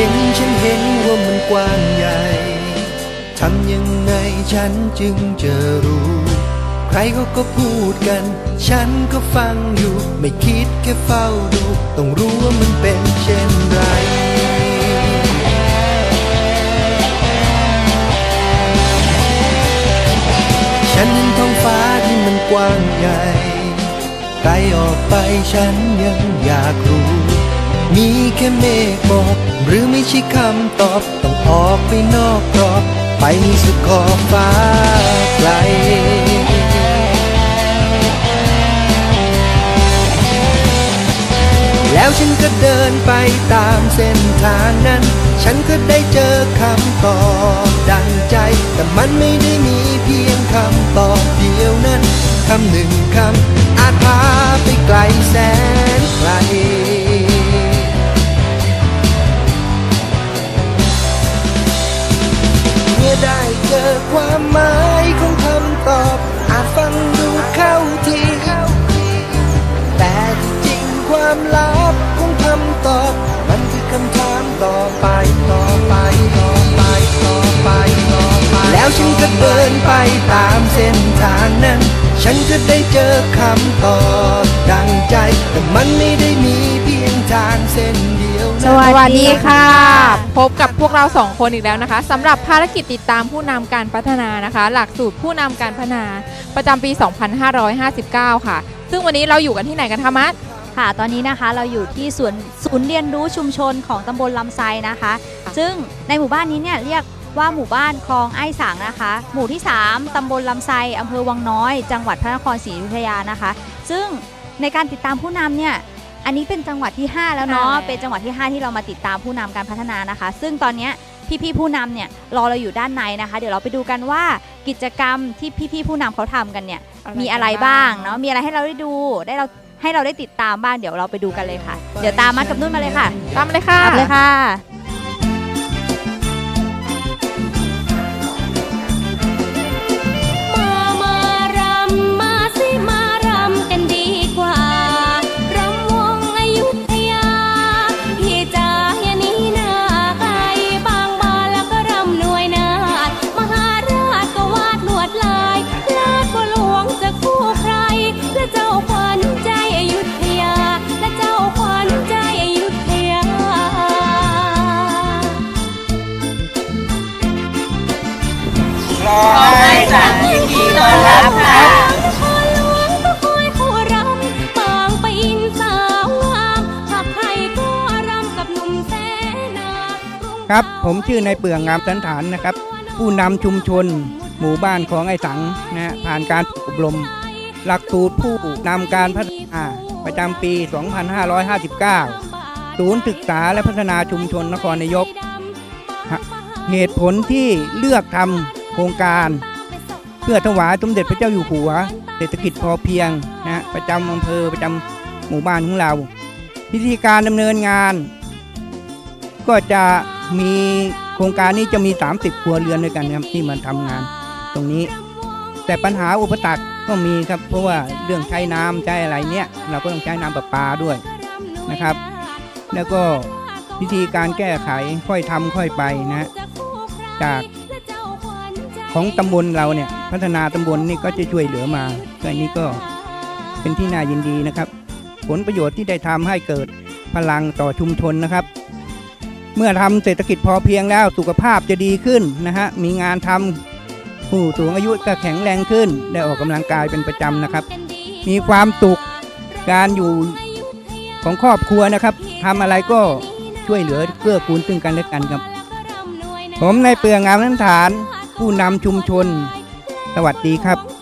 ห็นฉันเห็นว่ามันกว้างใหญ่ทำยังไงฉันจึงจะรู้ ใครเขาก็พูดกัน ฉันก็ฟังอยู่ ไม่คิดแค่เฝ้าดู ต้องรู้ว่ามันเป็นเช่นไรฉันเห็นท้องฟ้าที่มันกว้างใหญ่ไกลออกไปฉันยังอยากรู้ มีแค่เมฆหมอก หรือไม่ใช่คำตอบ ต้องออกไปนอกกรอบ ไปสุดขอบฟ้าไกล แล้วฉันก็เดินไปตามเส้นทางนั้น ฉันก็ได้เจอคำตอบดังใจ แต่มันไม่ได้มีเพียงคำตอบเดียวนั้น คำหนึ่งคำอาจพาไปไกลแสนไกล อความหมายของคำตอบ อาจฟังดูเข้าทีแต่ที่จริงความลับของคำตอบ มันคือคำถามต่อไปต่อไปต่อไปต่อไปต่อไป แล้วฉันก็เดินไปตามเส้นทางนั้น ฉันก็ได้เจอคำตอบดังใจ แต่มันไม่ได้มีเพียงทางเส้น วนั้นสวัสสวัสดีดีค่ะค่ะ พบกับพวกเราสองคนอีกแล้วนะคะสำหรับภารกิจติดตามผู้นำการพัฒนานะคะ หลักสูตรผู้นำการพัฒนาประจำปี 2559 ค่ะ ซึ่งวันนี้เราอยู่กันที่ไหนกันคะมัดค่ะ ตอนนี้นะคะเราอยู่ที่สวนศูนย์เรียนรู้ชุมชนของตำบลลำไซนะคะ ซึ่งในหมู่บ้านนี้เนี่ยเรียกว่าหมู่บ้านคลองไอ้สังนะคะ หมู่ที่ 3ตำบลลำไซอำเภอวังน้อย จังหวัดพระนครศรีอยุธยานะคะ ซึ่งในการติดตามผู้นำเนี่ย อันนี้เป็นจังหวัดที่ 5 แล้วเนาะ ใช่ เป็นจังหวัดที่ 5 ที่เรามาติดตามผู้นำการพัฒนานะคะ ซึ่งตอนเนี้ยพี่ๆผู้นำเนี่ยรอเราอยู่ด้านในนะคะ เดี๋ยวเราไปดูกันว่ากิจกรรมที่พี่ๆผู้นำเขาทำกันเนี่ยมีอะไรบ้างเนาะ มีอะไรให้เราได้ดู ได้เราให้เราได้ติดตามบ้าง เดี๋ยวเราไปดูกันเลยค่ะ เดี๋ยวตามมากับนุ่นมาเลยค่ะตามมาเลยค่ะ ตามเลยค่ะ รอให้สังยินดีต้อนรับค่ะขอหลวงก็คอยคู่รำบางไปอินสาวงามหากใครก็รำกับหนุ่มแสนาครับ ผมชื่อนายเปื่องงามสันฐานนะครับ ผู้นำชุมชน หมู่บ้านของไอ้สังนะฮะผ่านการฝึกอบรม หลักสูตรผู้นำการพัฒนาประจำปี 2559 ศูนย์ศึกษาและพัฒนาชุมชนนครนายก เหตุผลที่เลือกทำ โครงการ เพื่อถวายสมเด็จพระเจ้าอยู่หัว เศรษฐกิจพอเพียงนะประจำอำเภอประจำหมู่บ้านของเรา พิธีการดำเนินงาน ก็จะมีโครงการนี้จะมี 30 ครัวเรือนด้วยกันครับที่มาทำงานตรงนี้ แต่ปัญหาอุปสรรคก็มีครับเพราะว่าเรื่องใช้น้ำใช้อะไรเนี่ยเราก็ต้องใช้น้ำประปาด้วยนะครับ แล้วก็วิธีการแก้ไขค่อยทำค่อยไปนะจาก ของตำบลเราเนี่ยพัฒนาตำบลนี่ก็จะช่วยเหลือมาก็อันนี้ก็เป็นที่น่ายินดีนะครับ ผลประโยชน์ที่ได้ทำให้เกิดพลังต่อชุมชนนะครับ เมื่อทำเศรษฐกิจพอเพียงแล้วสุขภาพจะดีขึ้นนะฮะมีงานทำผู้สูงอายุก็แข็งแรงขึ้น ได้ออกกำลังกายเป็นประจำนะครับ มีความสุขการอยู่ของครอบครัวนะครับทำอะไรก็ช่วยเหลือเกื้อกูลซึ่งกันและกันครับ ผมในายเปลืองงามน้ำฐาน ผู้นำชุมชน สวัสดีครับ